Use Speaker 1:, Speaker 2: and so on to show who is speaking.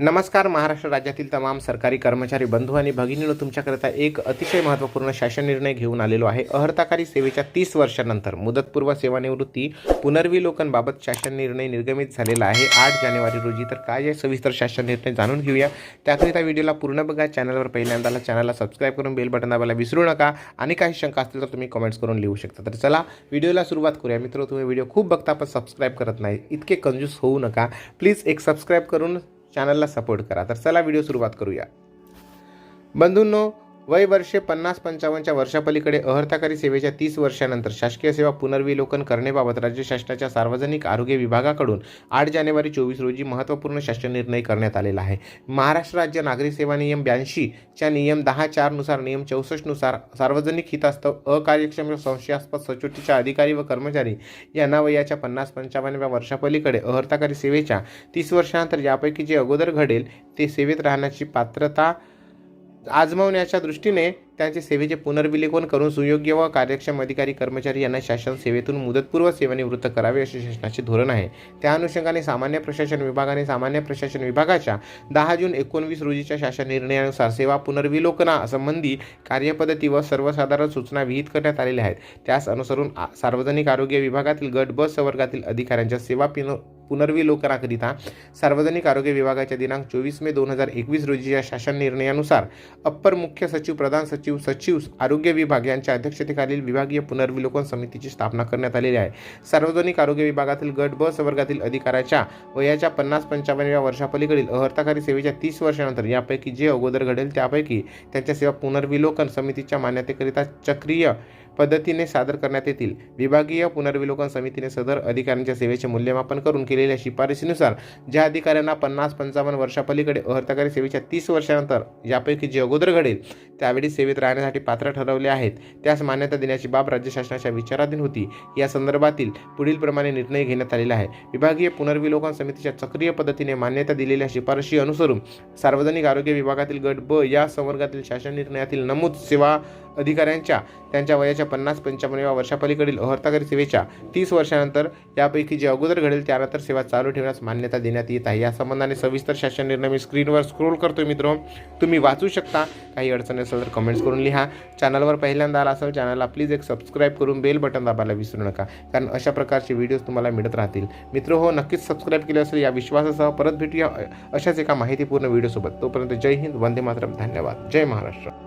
Speaker 1: नमस्कार महाराष्ट्र राज्यातील तमाम सरकारी कर्मचारी बंधू आणि भगिनीनो तुमच्याकरिता एक अतिशय महत्त्वपूर्ण शासन निर्णय घेऊन आलेलो आहे. अहर्ताकारी सेवेच्या तीस वर्षानंतर मुदतपूर्व सेवानिवृत्ती पुनर्विलोकनबाबत शासन निर्णय निर्गमित झालेला आहे. आठ जानेवारी रोजी तर काय आहे? सविस्तर शासन निर्णय जाणून घेऊया. त्याकरिता व्हिडिओला पूर्ण बघा. चॅनलवर पहिल्यांदाला चॅनलला सबस्क्राईब करून बेल बटन दाबायला विसरू नका. आणि काही शंका असतील तर तुम्ही कमेंट्स करून लिहू शकता. तर चला व्हिडिओला सुरुवात करूया. मित्र तुम्ही व्हिडिओ खूप बघता पण सबस्क्राईब करत नाही. इतके कंजूस होऊ नका. प्लीज एक सबस्क्राईब करून चॅनलला सपोर्ट करा. तर चला व्हिडिओ सुरुवात करूया. बंधूंनो वय वर्षे पन्नास पंचावन्नच्या वर्षापलीकडे अहर्ताकारी सेवेच्या तीस वर्षानंतर शासकीय सेवा पुनर्विलोकन करण्याबाबत राज्य शासनाच्या सार्वजनिक आरोग्य विभागाकडून आठ जानेवारी चोवीस रोजी महत्त्वपूर्ण शासन निर्णय करण्यात आलेला आहे. महाराष्ट्र राज्य नागरी सेवा नियम ब्याऐंशीच्या नियम दहा चारनुसार नियम चौसष्टनुसार सार्वजनिक हितास्तव अकार्यक्षम व संशयास्पद सचोटीच्या अधिकारी व कर्मचारी यांना वयाच्या पन्नास पंचावन्नव्या वर्षापलीकडे अहर्ताकारी सेवेच्या तीस वर्षानंतर यापैकी जे अगोदर घडेल ते सेवेत राहण्याची पात्रता आजमावण्याच्या दृष्टीने त्यांचे सेवेचे पुनर्विलेखन करून सुयोग्य व कार्यक्षम अधिकारी कर्मचारी यांना शासन सेवेतून मुदतपूर्व सेवानिवृत्त करावे असे शासनाचे धोरण आहे. त्या अनुषंगाने सामान्य प्रशासन विभागाने सामान्य प्रशासन विभागाच्या दहा जून एकोणवीस रोजीच्या शासन निर्णयानुसार सेवा पुनर्विलोकनासंबंधी कार्यपद्धती व सर्वसाधारण सूचना विहित करण्यात आलेल्या आहेत. त्यास अनुसरून सार्वजनिक आरोग्य विभागातील गट ब संवर्गातील अधिकाऱ्यांच्या सेवा पिन पुनर्विलोकनाकरिता सार्वजनिक आरोग्य विभागाच्या दिनांक चोवीस मे दोन हजार एकवीस रोजीच्या शासन निर्णयानुसार अप्पर मुख्य सचिव प्रधान सचिव सचिव आरोग्य विभाग यांच्या अध्यक्षतेखालील विभागीय पुनर्विलोकन समितीची स्थापना करण्यात आलेली आहे. सार्वजनिक आरोग्य विभागातील गट ब संवर्गातील अधिकाऱ्याच्या वयाच्या पन्नास पंचावन्नव्या वर्षापलीकडील अहर्ताकारी सेवेच्या तीस वर्षानंतर यापैकी जे अगोदर घडेल त्यापैकी त्यांच्या सेवा पुनर्विलोकन समितीच्या मान्यतेकरिता चक्रीय पद्धतीने सादर करण्यात येतील. विभागीय पुनर्विलोकन समितीने सदर अधिकाऱ्यांच्या सेवेचे मूल्यमापन करून केलेल्या शिफारशीनुसार ज्या अधिकाऱ्यांना पन्नास पंचावन्न वर्षापलीकडे अहर्ताकारी सेवेच्या तीस वर्षानंतर यापैकी जे अगोदर घडेल त्यावेळी सेवेत राहण्यासाठी पात्र ठरवले आहेत. त्यास मान्यता देण्याची बाब राज्य शासनाच्या विचाराधीन होती. या संदर्भातील पुढीलप्रमाणे निर्णय घेण्यात आलेला आहे. विभागीय पुनर्विलोकन समितीच्या सक्रिय पद्धतीने मान्यता दिलेल्या शिफारशी अनुसरून सार्वजनिक आरोग्य विभागातील गट ब या संवर्गातील शासन निर्णयातील नमूद सेवा अधिकाऱ्यांच्या त्यांच्या वयाच्या पन्नास पंचावन्नव्या वर्षापलीकडील अहर्ताकारी सेवेच्या तीस वर्षानंतर यापैकी जे अगोदर घडेल त्यानंतर सेवा चालू ठेवण्यास मान्यता देण्यात येत आहे. या संबंधाने सविस्तर शासन निर्णय मी स्क्रीनवर स्क्रोल करतोय मित्र तुम्ही वाचू शकता. काही अडचणी असेल तर कमेंट्स करून लिहा. चॅनलवर पहिल्यांदा आला असेल चॅनलला प्लीज एक सबस्क्राईब करून बेल बटन दाबायला विसरू नका. कारण अशा प्रकारचे व्हिडिओज तुम्हाला मिळत राहतील. मित्र हो नक्कीच सबस्क्राईब केले असेल. या विश्वासासह परत भेटूया अशाच एका माहितीपूर्ण व्हिडिओसोबत तोपर्यंत जय हिंद. वंदे मातरम. धन्यवाद. जय महाराष्ट्र.